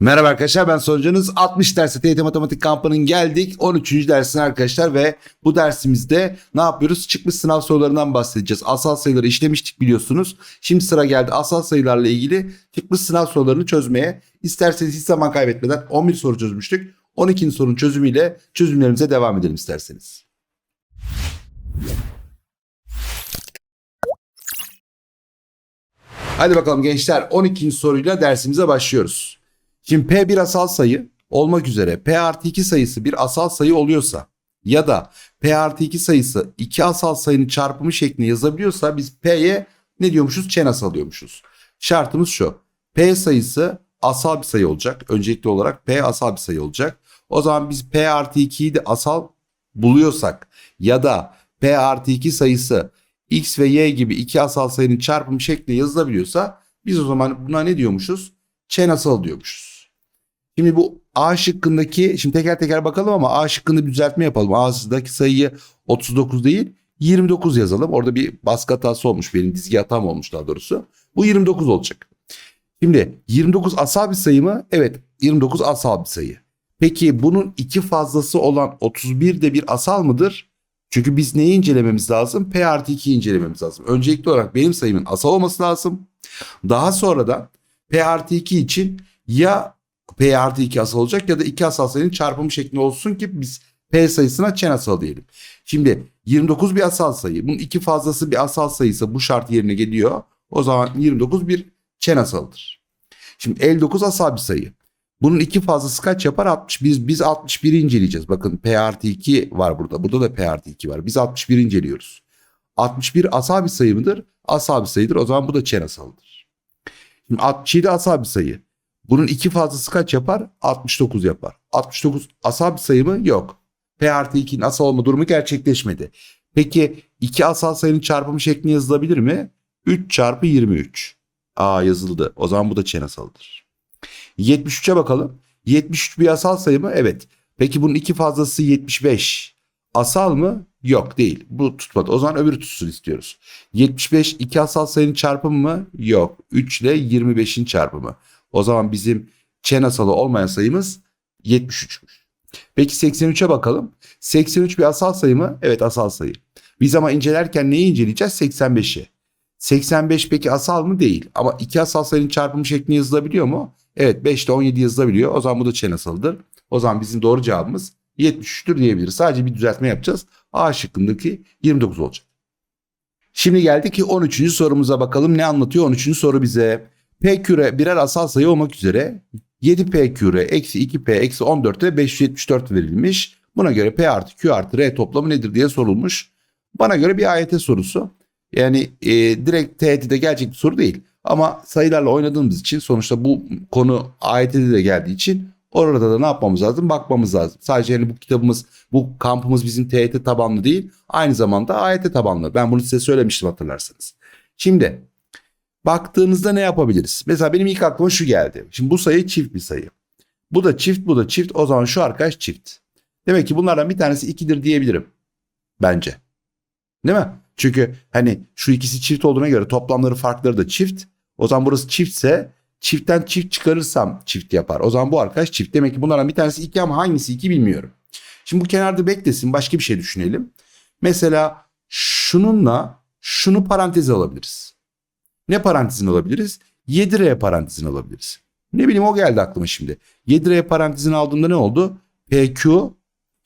Merhaba arkadaşlar ben sonucunuz 60 dersi TYT Matematik kampının geldik 13. dersine arkadaşlar ve bu dersimizde ne yapıyoruz? Çıkmış sınav sorularından bahsedeceğiz. Asal sayıları işlemiştik biliyorsunuz. Şimdi sıra geldi asal sayılarla ilgili çıkmış sınav sorularını çözmeye. İsterseniz hiç zaman kaybetmeden 11 soru çözmüştük. 12. sorunun çözümüyle çözümlerimize devam edelim isterseniz. Hadi bakalım gençler 12. soruyla dersimize başlıyoruz. Şimdi P bir asal sayı olmak üzere P artı 2 sayısı bir asal sayı oluyorsa ya da P artı 2 sayısı iki asal sayının çarpımı şeklinde yazabiliyorsa biz P'ye ne diyormuşuz? Çen asal diyormuşuz. Şartımız şu. P sayısı asal bir sayı olacak. Öncelikli olarak P asal bir sayı olacak. O zaman biz P artı 2'yi de asal buluyorsak ya da P artı 2 sayısı X ve Y gibi iki asal sayının çarpımı şeklinde yazılabiliyorsa biz o zaman buna ne diyormuşuz? Çen asal diyormuşuz. Şimdi bu A şıkkındaki şimdi teker teker bakalım ama A şıkkında bir düzeltme yapalım. A'daki sayıyı 39 değil 29 yazalım. Orada bir baskı hatası olmuş benim dizgi hatam olmuş daha doğrusu. Bu 29 olacak. Şimdi 29 asal bir sayı mı? Evet 29 asal bir sayı. Peki bunun iki fazlası olan 31 de bir asal mıdır? Çünkü biz neyi incelememiz lazım? P artı 2'yi incelememiz lazım. Öncelikli olarak benim sayımın asal olması lazım. Daha sonra da P artı 2 için ya P artı 2 asal olacak ya da 2 asal sayının çarpımı şeklinde olsun ki biz P sayısına çen asal diyelim. Şimdi 29 bir asal sayı. Bunun iki fazlası bir asal sayısı bu şart yerine geliyor. O zaman 29 bir çen asalıdır. Şimdi 59 asal bir sayı. Bunun iki fazlası kaç yapar? 60. Biz, biz 61'i inceleyeceğiz. Bakın P artı 2 var burada. Burada da P artı 2 var. Biz 61 inceliyoruz. 61 asal bir sayı mıdır? Asal bir sayıdır. O zaman bu da çen asalıdır. Şimdi 67 asal bir sayı. Bunun iki fazlası kaç yapar? 69 yapar. 69 asal bir sayı mı? Yok. P artı 2'nin asal olma durumu gerçekleşmedi. Peki iki asal sayının çarpımı şeklinde yazılabilir mi? 3 çarpı 23. Aa yazıldı. O zaman bu da çen asalıdır. 73'e bakalım. 73 bir asal sayı mı? Evet. Peki bunun iki fazlası 75. Asal mı? Yok değil. Bu tutmadı. O zaman öbürü tutsun istiyoruz. 75 iki asal sayının çarpımı mı? Yok. 3 ile 25'in çarpımı. O zaman bizim çen asalı olmayan sayımız 73'müş. Peki 83'e bakalım. 83 bir asal sayı mı? Evet asal sayı. Biz ama incelerken neyi inceleyeceğiz? 85'i. 85 peki asal mı? Değil. Ama iki asal sayının çarpımı şeklinde yazılabiliyor mu? Evet 5 ile 17 yazılabiliyor. O zaman bu da çen asalıdır. O zaman bizim doğru cevabımız 73'tür diyebiliriz. Sadece bir düzeltme yapacağız. A şıkkındaki 29 olacak. Şimdi geldik ki 13. sorumuza bakalım. Ne anlatıyor 13. soru bize? P küre birer asal sayı olmak üzere 7P küre eksi 2P eksi 14'te 574 verilmiş. Buna göre P artı Q artı R toplamı nedir diye sorulmuş. Bana göre bir AYT sorusu. Yani e, direkt TET'de gelecek bir soru değil. Ama sayılarla oynadığımız için sonuçta bu konu AYT'de de geldiği için orada da ne yapmamız lazım? Bakmamız lazım. Sadece yani bu kitabımız, bu kampımız bizim TET tabanlı değil. Aynı zamanda AYT tabanlı. Ben bunu size söylemiştim hatırlarsanız. Şimdi baktığınızda ne yapabiliriz? Mesela benim ilk aklıma şu geldi. Şimdi bu sayı çift bir sayı. Bu da çift, bu da çift. O zaman şu arkadaş çift. Demek ki bunlardan bir tanesi ikidir diyebilirim. Bence. Değil mi? Çünkü hani şu ikisi çift olduğuna göre toplamları farkları da çift. O zaman burası çiftse çiftten çift çıkarırsam çift yapar. O zaman bu arkadaş çift. Demek ki bunlardan bir tanesi iki ama hangisi iki bilmiyorum. Şimdi bu kenarda beklesin başka bir şey düşünelim. Mesela şununla şunu paranteze alabiliriz. Ne parantezini alabiliriz? 7R parantezini alabiliriz. Ne bileyim o geldi aklıma şimdi. 7R parantezini aldığımda ne oldu? PQ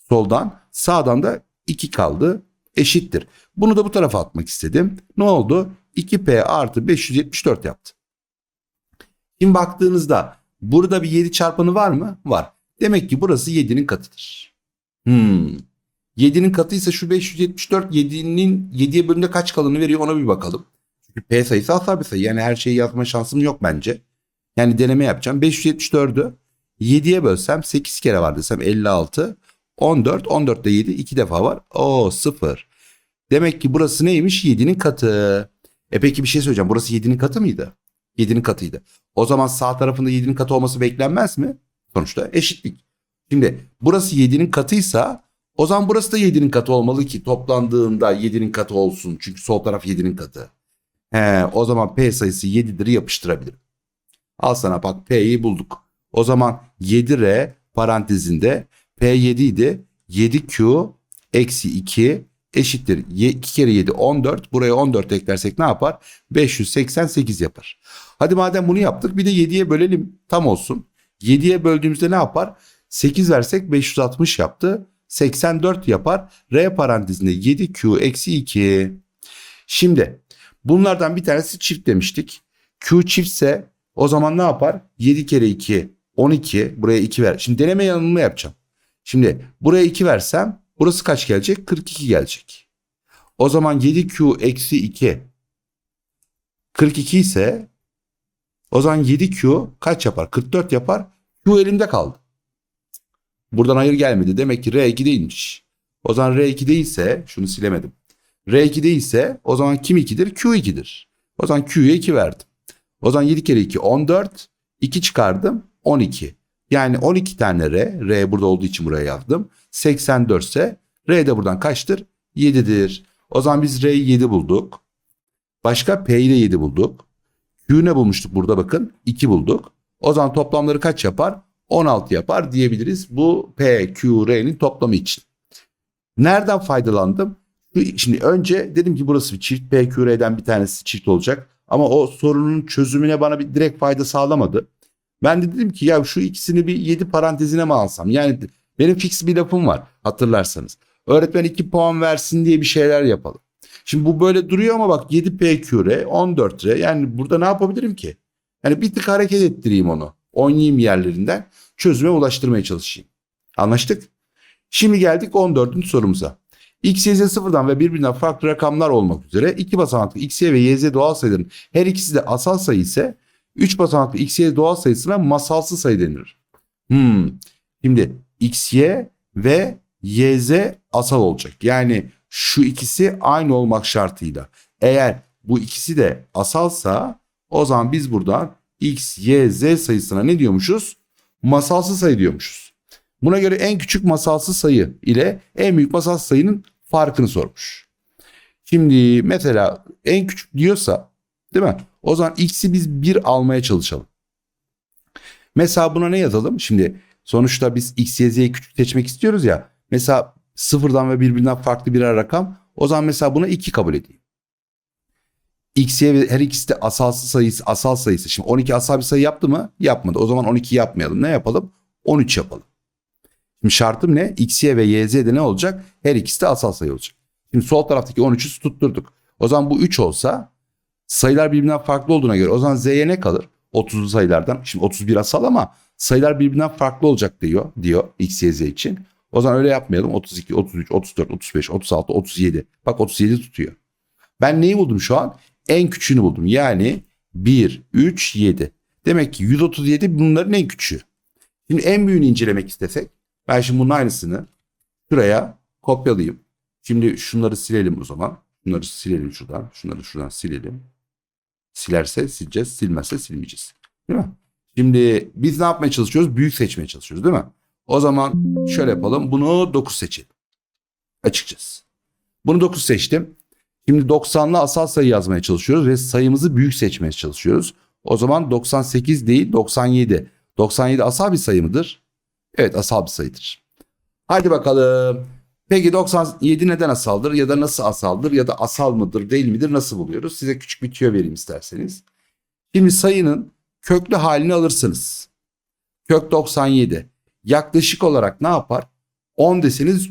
soldan sağdan da 2 kaldı eşittir. Bunu da bu tarafa atmak istedim. Ne oldu? 2P artı 574 yaptı. Şimdi baktığınızda burada bir 7 çarpanı var mı? Var. Demek ki burası 7'nin katıdır. Hmm. 7'nin katıysa şu 574 7'nin 7'ye bölümde kaç kalanı veriyor ona bir bakalım. Çünkü P sayısı asal bir sayı. Yani her şeyi yazma şansım yok bence. Yani deneme yapacağım. 574'ü 7'ye bölsem 8 kere var desem 56. 14. 14'te 7 2 defa var. O 0. Demek ki burası neymiş? 7'nin katı. E peki bir şey söyleyeceğim. Burası 7'nin katı mıydı? 7'nin katıydı. O zaman sağ tarafında 7'nin katı olması beklenmez mi? Sonuçta eşitlik. Şimdi burası 7'nin katıysa o zaman burası da 7'nin katı olmalı ki toplandığında 7'nin katı olsun. Çünkü sol taraf 7'nin katı. He, o zaman P sayısı 7'dir yapıştırabilirim. Al sana bak P'yi bulduk. O zaman 7R parantezinde P7 idi. 7Q eksi 2 eşittir. 2 kere 7 14. Buraya 14 eklersek ne yapar? 588 yapar. Hadi madem bunu yaptık bir de 7'ye bölelim tam olsun. 7'ye böldüğümüzde ne yapar? 8 versek 560 yaptı. 84 yapar. R parantezinde 7Q eksi 2. Şimdi bunlardan bir tanesi çift demiştik. Q çiftse o zaman ne yapar? 7 kere 2 12 buraya 2 ver. Şimdi deneme yanılma yapacağım. Şimdi buraya 2 versem burası kaç gelecek? 42 gelecek. O zaman 7Q eksi 2 42 ise o zaman 7Q kaç yapar? 44 yapar. Q elimde kaldı. Buradan hayır gelmedi. Demek ki R2 değilmiş. O zaman R2 değilse şunu silemedim. R2 değilse o zaman kim 2'dir? Q 2'dir. O zaman Q'ya 2 verdim. O zaman 7 kere 2 14. 2 çıkardım 12. Yani 12 tane R. R burada olduğu için buraya yazdım. 84 ise R de buradan kaçtır? 7'dir. O zaman biz R'yi 7 bulduk. Başka P'yi de 7 bulduk. Q ne bulmuştuk burada bakın? 2 bulduk. O zaman toplamları kaç yapar? 16 yapar diyebiliriz. Bu P, Q, R'nin toplamı için. Nereden faydalandım? Şimdi önce dedim ki burası bir çift. P, Q, R'den bir tanesi çift olacak. Ama o sorunun çözümüne bana bir direkt fayda sağlamadı. Ben de dedim ki ya şu ikisini bir 7 parantezine mi alsam? Yani benim fix bir lafım var hatırlarsanız. Öğretmen 2 puan versin diye bir şeyler yapalım. Şimdi bu böyle duruyor ama bak 7 PQR 14 R yani burada ne yapabilirim ki? Yani bir tık hareket ettireyim onu. Oynayayım yerlerinden çözüme ulaştırmaya çalışayım. Anlaştık? Şimdi geldik 14. sorumuza. X, Y, Z sıfırdan ve birbirinden farklı rakamlar olmak üzere iki basamaklı X, Y ve Y, Z doğal sayıların her ikisi de asal sayı ise 3 basamaklı X, Y doğal sayısına masalsı sayı denir. Hmm. Şimdi X, Y ve Y, Z asal olacak. Yani şu ikisi aynı olmak şartıyla. Eğer bu ikisi de asalsa o zaman biz buradan X, Y, Z sayısına ne diyormuşuz? Masalsı sayı diyormuşuz. Buna göre en küçük masalsı sayı ile en büyük masalsı sayının farkını sormuş. Şimdi mesela en küçük diyorsa değil mi? O zaman x'i biz 1 almaya çalışalım. Mesela buna ne yazalım? Şimdi sonuçta biz x, y, z'yi küçük seçmek istiyoruz ya. Mesela sıfırdan ve birbirinden farklı birer rakam. O zaman mesela buna 2 kabul edeyim. X, Y ve her ikisi de asalsı sayısı, asal sayısı. Şimdi 12 asal bir sayı yaptı mı? Yapmadı. O zaman 12 yapmayalım. Ne yapalım? 13 yapalım. Şimdi şartım ne? X, Y ve Y, Z'de ne olacak? Her ikisi de asal sayı olacak. Şimdi sol taraftaki 13'ü tutturduk. O zaman bu 3 olsa sayılar birbirinden farklı olduğuna göre o zaman Z'ye ne kalır? 30'lu sayılardan. Şimdi 31 asal ama sayılar birbirinden farklı olacak diyor diyor X, Y, Z için. O zaman öyle yapmayalım. 32, 33, 34, 35, 36, 37. Bak 37 tutuyor. Ben neyi buldum şu an? En küçüğünü buldum. Yani 1, 3, 7. Demek ki 137 bunların en küçüğü. Şimdi en büyüğünü incelemek istesek ben şimdi bunun aynısını şuraya kopyalayayım. Şimdi şunları silelim o zaman. Şunları silelim şuradan. Şunları şuradan silelim. Silerse sileceğiz. Silmezse silmeyeceğiz. Değil mi? Şimdi biz ne yapmaya çalışıyoruz? Büyük seçmeye çalışıyoruz değil mi? O zaman şöyle yapalım. Bunu 9 seçelim. Açıkçası. Bunu 9 seçtim. Şimdi 90'lı asal sayı yazmaya çalışıyoruz ve sayımızı büyük seçmeye çalışıyoruz. O zaman 98 değil 97. 97 asal bir sayı mıdır? Evet asal bir sayıdır. Hadi bakalım. Peki 97 neden asaldır ya da nasıl asaldır ya da asal mıdır değil midir nasıl buluyoruz? Size küçük bir tüyo vereyim isterseniz. Şimdi sayının köklü halini alırsınız. Kök 97. Yaklaşık olarak ne yapar? 10 deseniz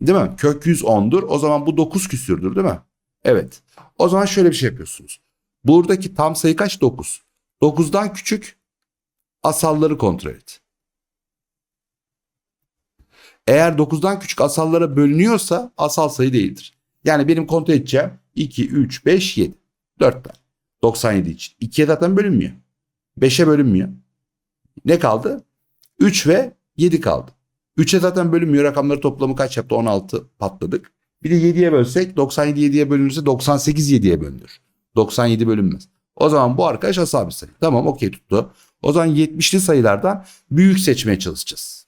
değil mi? Kök 110'dur. O zaman bu 9 küsürdür değil mi? Evet. O zaman şöyle bir şey yapıyorsunuz. Buradaki tam sayı kaç? 9. 9'dan küçük asalları kontrol et. Eğer 9'dan küçük asallara bölünüyorsa asal sayı değildir. Yani benim kontrol edeceğim 2, 3, 5, 7. 4 tane. 97 için. 2'ye zaten bölünmüyor. 5'e bölünmüyor. Ne kaldı? 3 ve 7 kaldı. 3'e zaten bölünmüyor. Rakamları toplamı kaç yaptı? 16 patladık. Bir de 7'ye bölsek 97 7'ye bölünürse 98 7'ye bölünür. 97 bölünmez. O zaman bu arkadaş asal bir sayı. Tamam okey tuttu. O zaman 70'li sayılardan büyük seçmeye çalışacağız.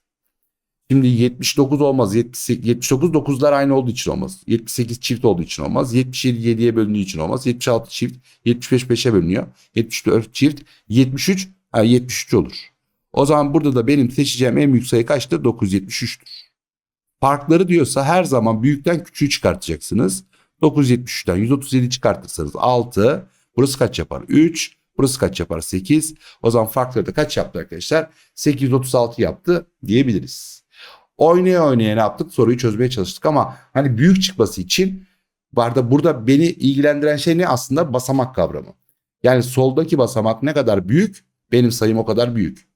Şimdi 79 olmaz. 78, 79 9'lar aynı olduğu için olmaz. 78 çift olduğu için olmaz. 77 7'ye bölündüğü için olmaz. 76 çift. 75 5'e bölünüyor. 74 çift. 73 ha 73 olur. O zaman burada da benim seçeceğim en büyük sayı kaçtır? 973'tür. Farkları diyorsa her zaman büyükten küçüğü çıkartacaksınız. 973'ten 137 çıkartırsanız 6. Burası kaç yapar? 3. Burası kaç yapar? 8. O zaman farkları da kaç yaptı arkadaşlar? 836 yaptı diyebiliriz. Oynaya oynaya ne yaptık? Soruyu çözmeye çalıştık ama hani büyük çıkması için Barda burada beni ilgilendiren şey ne aslında basamak kavramı. Yani soldaki basamak ne kadar büyük benim sayım o kadar büyük.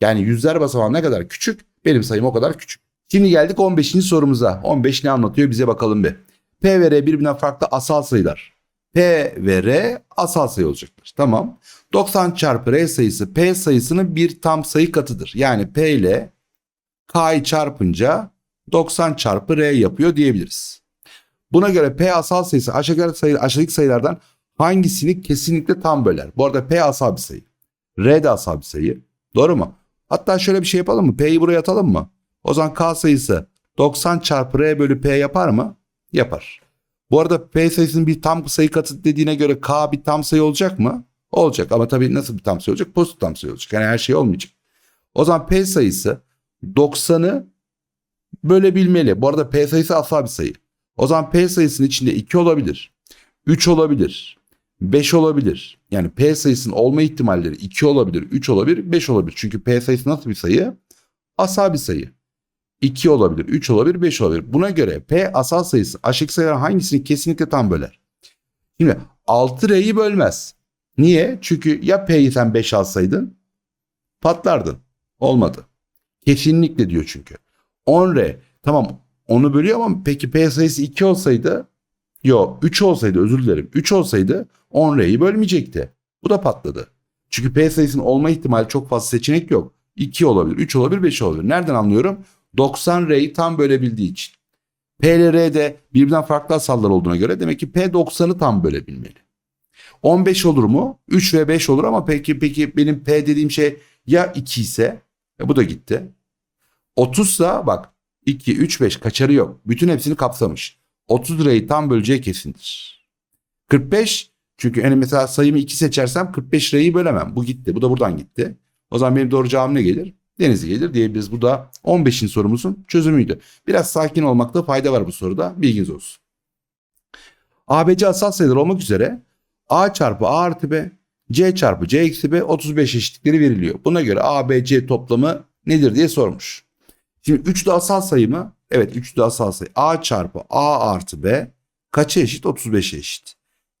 Yani yüzler basamağı ne kadar küçük benim sayım o kadar küçük. Şimdi geldik 15. sorumuza. 15 ne anlatıyor bize bakalım bir. P ve R birbirinden farklı asal sayılar. P ve R asal sayı olacaktır. Tamam. 90 çarpı R sayısı P sayısının bir tam sayı katıdır. Yani P ile K'yı çarpınca 90 çarpı R yapıyor diyebiliriz. Buna göre P asal sayısı aşağıdaki, sayı, aşağıdaki sayılardan hangisini kesinlikle tam böler? Bu arada P asal bir sayı. R de asal bir sayı. Doğru mu? Hatta şöyle bir şey yapalım mı? P'yi buraya atalım mı? O zaman K sayısı 90 çarpı R bölü P yapar mı? Yapar. Bu arada P sayısının bir tam sayı katı dediğine göre K bir tam sayı olacak mı? Olacak ama tabii nasıl bir tam sayı olacak? Pozitif tam sayı olacak. Yani her şey olmayacak. O zaman P sayısı 90'ı bölebilmeli. Bu arada P sayısı asal bir sayı. O zaman P sayısının içinde 2 olabilir. 3 olabilir. 5 olabilir. Yani P sayısının olma ihtimalleri 2 olabilir, 3 olabilir, 5 olabilir. Çünkü P sayısı nasıl bir sayı? Asal bir sayı. 2 olabilir, 3 olabilir, 5 olabilir. Buna göre P asal sayısı aşık sayılar hangisini kesinlikle tam böler? Şimdi 6R'yi bölmez. Niye? Çünkü ya P'yi sen 5 alsaydın patlardın. Olmadı. Kesinlikle diyor çünkü. 10R tamam onu bölüyor ama peki P sayısı 2 olsaydı yok 3 olsaydı özür dilerim 3 olsaydı 10R'yi bölmeyecekti. Bu da patladı. Çünkü P sayısının olma ihtimali çok fazla seçenek yok. 2 olabilir, 3 olabilir, 5 olabilir. Nereden anlıyorum? 90R'yi tam bölebildiği için. P ile R de birbirinden farklı asallar olduğuna göre demek ki P 90'ı tam bölebilmeli. 15 olur mu? 3 ve 5 olur ama peki peki benim P dediğim şey ya 2 ise e bu da gitti. 30 ise bak 2, 3, 5 kaçarı yok. Bütün hepsini kapsamış. 30 lirayı tam böleceği kesindir. 45 çünkü hani mesela sayımı 2 seçersem 45 lirayı bölemem. Bu gitti. Bu da buradan gitti. O zaman benim doğru cevabım ne gelir? Denizli gelir diyebiliriz. Bu da 15. sorumuzun çözümüydü. Biraz sakin olmakta fayda var bu soruda. Bilginiz olsun. ABC asal sayılar olmak üzere A çarpı A artı B, C çarpı C eksi B 35 eşitlikleri veriliyor. Buna göre A, B, C toplamı nedir diye sormuş. Şimdi 3 de asal sayı mı? Evet 3 de asal sayı. A çarpı A artı B kaça eşit? 35'e eşit.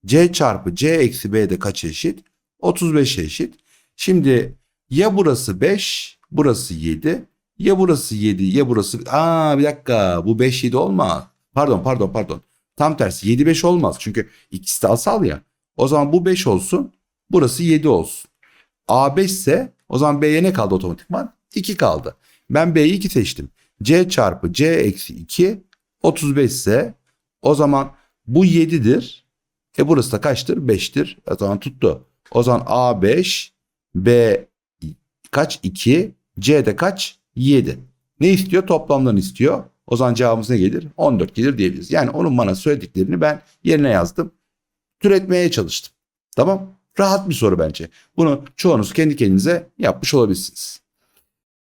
C çarpı C eksi B de kaça eşit? 35'e eşit. Şimdi ya burası 5, burası 7. Ya burası 7, ya burası... Aa bir dakika bu 5, 7 olmaz. Pardon, pardon, pardon. Tam tersi 7, 5 olmaz. Çünkü ikisi de asal ya. O zaman bu 5 olsun, burası 7 olsun. A 5 ise o zaman B'ye ne kaldı otomatikman? 2 kaldı. Ben B'yi 2 seçtim. C çarpı C eksi 2 35 ise o zaman bu 7'dir. E burası da kaçtır? 5'tir. O zaman tuttu. O zaman A 5, B kaç? 2, C de kaç? 7. Ne istiyor? Toplamdan istiyor. O zaman cevabımız ne gelir? 14 gelir diyebiliriz. Yani onun bana söylediklerini ben yerine yazdım. Türetmeye çalıştım. Tamam? Rahat bir soru bence. Bunu çoğunuz kendi kendinize yapmış olabilirsiniz.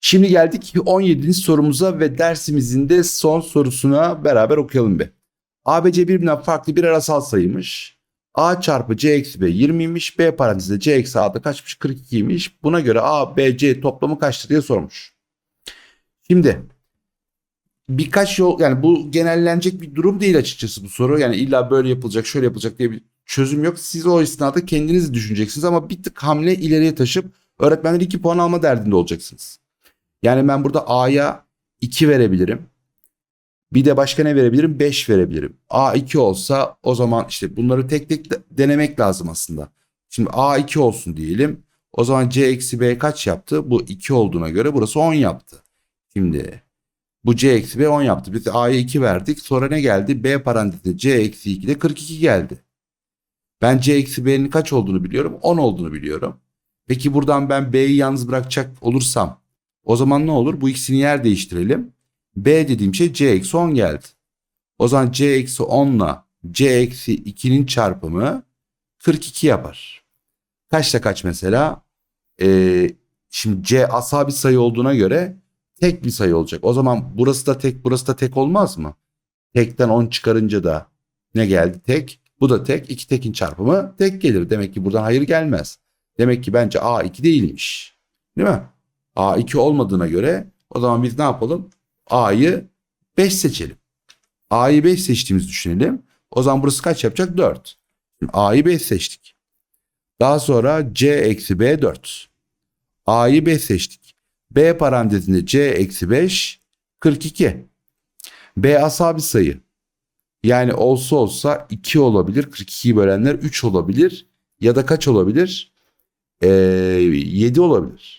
Şimdi geldik 17. sorumuza ve dersimizin de son sorusuna beraber okuyalım bir. ABC birbirinden farklı bir arasal sayıymış. A çarpı C eksi B 20'ymiş. B parantezinde C eksi A'da kaçmış? 42'ymiş. Buna göre A, B, C toplamı kaçtır diye sormuş. Şimdi birkaç yol yani bu genellenecek bir durum değil açıkçası bu soru. Yani illa böyle yapılacak şöyle yapılacak diye bir çözüm yok. Siz o esnada kendiniz düşüneceksiniz ama bir tık hamle ileriye taşıp öğretmenler 2 puan alma derdinde olacaksınız. Yani ben burada A'ya 2 verebilirim. Bir de başka ne verebilirim? 5 verebilirim. A2 olsa o zaman işte bunları tek tek denemek lazım aslında. Şimdi A2 olsun diyelim. O zaman C eksi B kaç yaptı? Bu 2 olduğuna göre burası 10 yaptı. Şimdi bu C eksi B 10 yaptı. Biz A'ya 2 verdik. Sonra ne geldi? B parantezinde C eksi 2 de 42 geldi. Ben C eksi B'nin kaç olduğunu biliyorum. 10 olduğunu biliyorum. Peki buradan ben B'yi yalnız bırakacak olursam o zaman ne olur? Bu ikisini yer değiştirelim. B dediğim şey C eksi 10 geldi. O zaman C eksi 10 ile C eksi 2'nin çarpımı 42 yapar. Kaçta kaç mesela? Ee, şimdi C asal bir sayı olduğuna göre tek bir sayı olacak. O zaman burası da tek burası da tek olmaz mı? Tekten 10 çıkarınca da ne geldi? Tek. Bu da tek. İki tekin çarpımı tek gelir. Demek ki buradan hayır gelmez. Demek ki bence A2 değilmiş. Değil mi? A2 olmadığına göre o zaman biz ne yapalım? A'yı 5 seçelim. A'yı 5 seçtiğimizi düşünelim. O zaman burası kaç yapacak? 4. Şimdi A'yı 5 seçtik. Daha sonra C eksi B 4. A'yı 5 seçtik. B parantezinde C eksi 5 42. B asal bir sayı. Yani olsa olsa 2 olabilir. 42'yi bölenler 3 olabilir. Ya da kaç olabilir? Ee, 7 olabilir.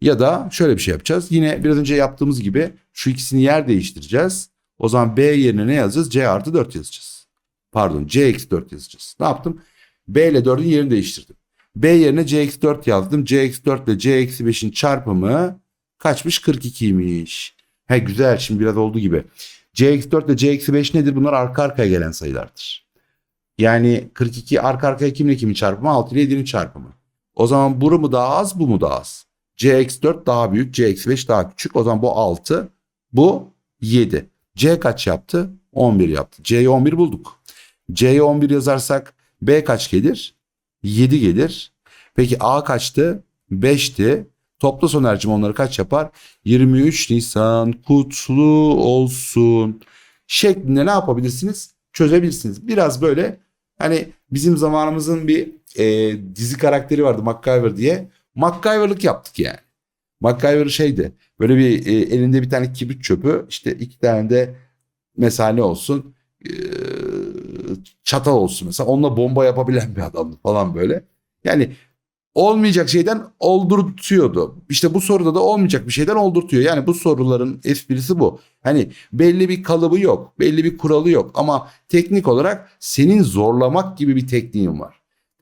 Ya da şöyle bir şey yapacağız. Yine biraz önce yaptığımız gibi şu ikisini yer değiştireceğiz. O zaman B yerine ne yazacağız? C artı 4 yazacağız. Pardon C eksi 4 yazacağız. Ne yaptım? B ile 4'ün yerini değiştirdim. B yerine C eksi 4 yazdım. C eksi 4 ile C eksi 5'in çarpımı kaçmış? 42'ymiş. He güzel şimdi biraz oldu gibi. C eksi 4 ile C eksi 5 nedir? Bunlar arka arkaya gelen sayılardır. Yani 42 arka arkaya kimle kimin çarpımı? 6 ile 7'nin çarpımı. O zaman bu mu daha az bu mu daha az? C eksi 4 daha büyük. C eksi 5 daha küçük. O zaman bu 6. Bu 7. C kaç yaptı? 11 yaptı. C'yi 11 bulduk. C'ye 11 yazarsak B kaç gelir? 7 gelir. Peki A kaçtı? 5'ti. Topla sonercim onları kaç yapar? 23 Nisan kutlu olsun şeklinde ne yapabilirsiniz? Çözebilirsiniz. Biraz böyle hani bizim zamanımızın bir e, dizi karakteri vardı MacGyver diye. MacGyver'lık yaptık yani. MacGyver şeydi böyle bir e, elinde bir tane kibrit çöpü işte iki tane de mesela olsun e, çatal olsun mesela onunla bomba yapabilen bir adamdı falan böyle. Yani olmayacak şeyden oldurtuyordu. İşte bu soruda da olmayacak bir şeyden oldurtuyor. Yani bu soruların esprisi bu. Hani belli bir kalıbı yok, belli bir kuralı yok ama teknik olarak senin zorlamak gibi bir tekniğin var.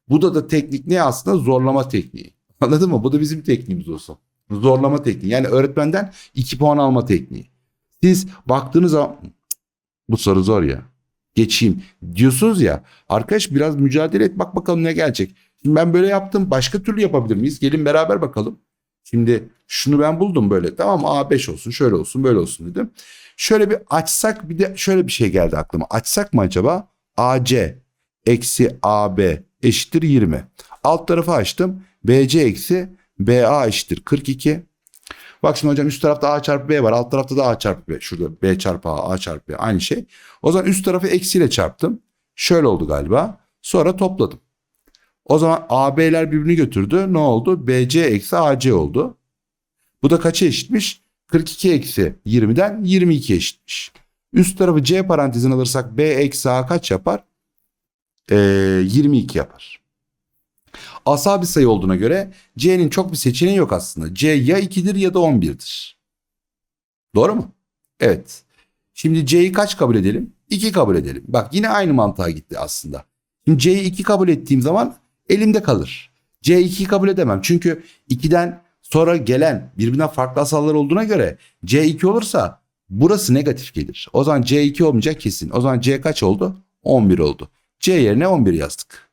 Bu da da teknik ne aslında zorlama tekniği. Anladın mı? Bu da bizim tekniğimiz olsun. Zorlama tekniği. Yani öğretmenden 2 puan alma tekniği. Siz baktığınız zaman bu soru zor ya. Geçeyim diyorsunuz ya. Arkadaş biraz mücadele et bak bakalım ne gelecek. Şimdi ben böyle yaptım. Başka türlü yapabilir miyiz? Gelin beraber bakalım. Şimdi şunu ben buldum böyle. Tamam A5 olsun, şöyle olsun, böyle olsun dedim. Şöyle bir açsak bir de şöyle bir şey geldi aklıma. Açsak mı acaba? AC eksi AB eşittir 20. Alt tarafı açtım. BC eksi BA eşittir 42. Bak şimdi hocam üst tarafta A çarpı B var. Alt tarafta da A çarpı B. Şurada B çarpı A, A çarpı B aynı şey. O zaman üst tarafı eksiyle çarptım. Şöyle oldu galiba. Sonra topladım. O zaman AB'ler birbirini götürdü. Ne oldu? BC eksi AC oldu. Bu da kaça eşitmiş? 42 eksi 20'den 22 eşitmiş. Üst tarafı C parantezine alırsak B eksi A kaç yapar? Ee, 22 yapar. Asal bir sayı olduğuna göre C'nin çok bir seçeneği yok aslında. C ya 2'dir ya da 11'dir. Doğru mu? Evet. Şimdi C'yi kaç kabul edelim? 2 kabul edelim. Bak yine aynı mantığa gitti aslında. Şimdi C'yi 2 kabul ettiğim zaman elimde kalır. C2'yi kabul edemem. Çünkü 2'den sonra gelen birbirinden farklı asallar olduğuna göre C2 olursa burası negatif gelir. O zaman C2 olmayacak kesin. O zaman C kaç oldu? 11 oldu. C yerine 11 yazdık.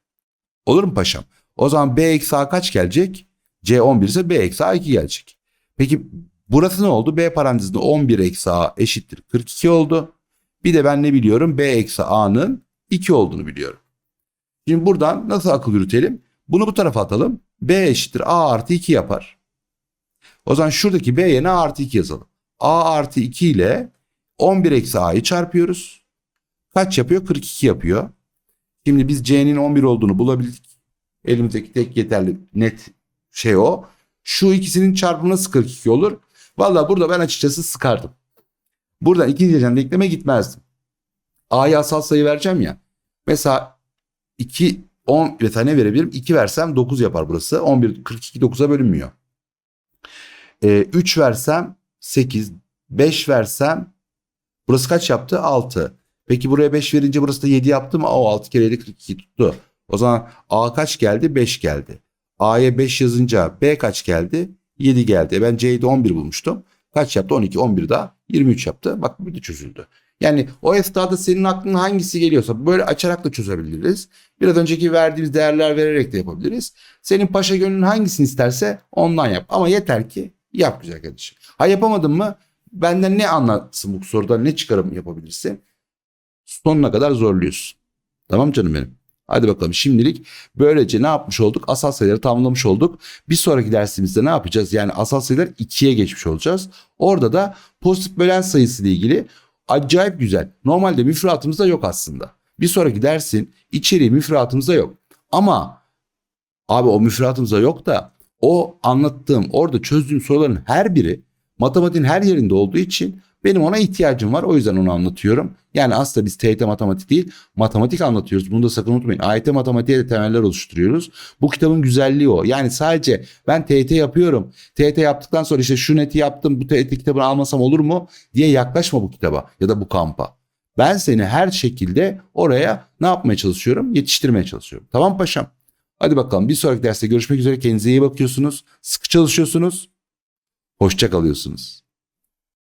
Olur mu paşam? O zaman B eksi A kaç gelecek? C 11 ise B eksi A 2 gelecek. Peki burası ne oldu? B parantezinde 11 eksi A eşittir 42 oldu. Bir de ben ne biliyorum? B eksi A'nın 2 olduğunu biliyorum. Şimdi buradan nasıl akıl yürütelim? Bunu bu tarafa atalım. B eşittir A artı 2 yapar. O zaman şuradaki B yerine A artı 2 yazalım. A artı 2 ile 11 eksi A'yı çarpıyoruz. Kaç yapıyor? 42 yapıyor. Şimdi biz C'nin 11 olduğunu bulabildik. Elimizdeki tek yeterli net şey o. Şu ikisinin çarpımı nasıl 42 olur? Valla burada ben açıkçası sıkardım. Buradan ikinci dereceden denkleme gitmezdim. A'ya asal sayı vereceğim ya. Mesela 2 10 bir tane verebilirim. 2 versem 9 yapar burası. 11 42 9'a bölünmüyor. Ee, 3 versem 8, 5 versem burası kaç yaptı? 6. Peki buraya 5 verince burası da 7 yaptı mı? O 6 kere 7 42 tuttu. O zaman A kaç geldi? 5 geldi. A'ya 5 yazınca B kaç geldi? 7 geldi. E ben C'yi de 11 bulmuştum. Kaç yaptı? 12, 11 daha 23 yaptı. Bak bir de çözüldü. Yani o esnada senin aklına hangisi geliyorsa böyle açarak da çözebiliriz. Biraz önceki verdiğimiz değerler vererek de yapabiliriz. Senin paşa gönlün hangisini isterse ondan yap. Ama yeter ki yap güzel kardeşim. Ha yapamadın mı benden ne anlatsın bu soruda ne çıkarım yapabilirsin? Sonuna kadar zorluyorsun. Tamam canım benim. Hadi bakalım şimdilik böylece ne yapmış olduk? Asal sayıları tamamlamış olduk. Bir sonraki dersimizde ne yapacağız? Yani asal sayılar 2'ye geçmiş olacağız. Orada da pozitif bölen sayısı ile ilgili acayip güzel. Normalde müfredatımızda yok aslında. Bir sonraki dersin içeriği müfredatımızda yok. Ama abi o müfredatımızda yok da o anlattığım orada çözdüğüm soruların her biri matematiğin her yerinde olduğu için benim ona ihtiyacım var. O yüzden onu anlatıyorum. Yani aslında biz TYT matematik değil matematik anlatıyoruz. Bunu da sakın unutmayın. AYT matematiğe de temeller oluşturuyoruz. Bu kitabın güzelliği o. Yani sadece ben TYT yapıyorum. TYT yaptıktan sonra işte şu neti yaptım bu TYT kitabını almasam olur mu diye yaklaşma bu kitaba ya da bu kampa. Ben seni her şekilde oraya ne yapmaya çalışıyorum? Yetiştirmeye çalışıyorum. Tamam paşam? Hadi bakalım bir sonraki derste görüşmek üzere. Kendinize iyi bakıyorsunuz. Sıkı çalışıyorsunuz. Hoşça kalıyorsunuz.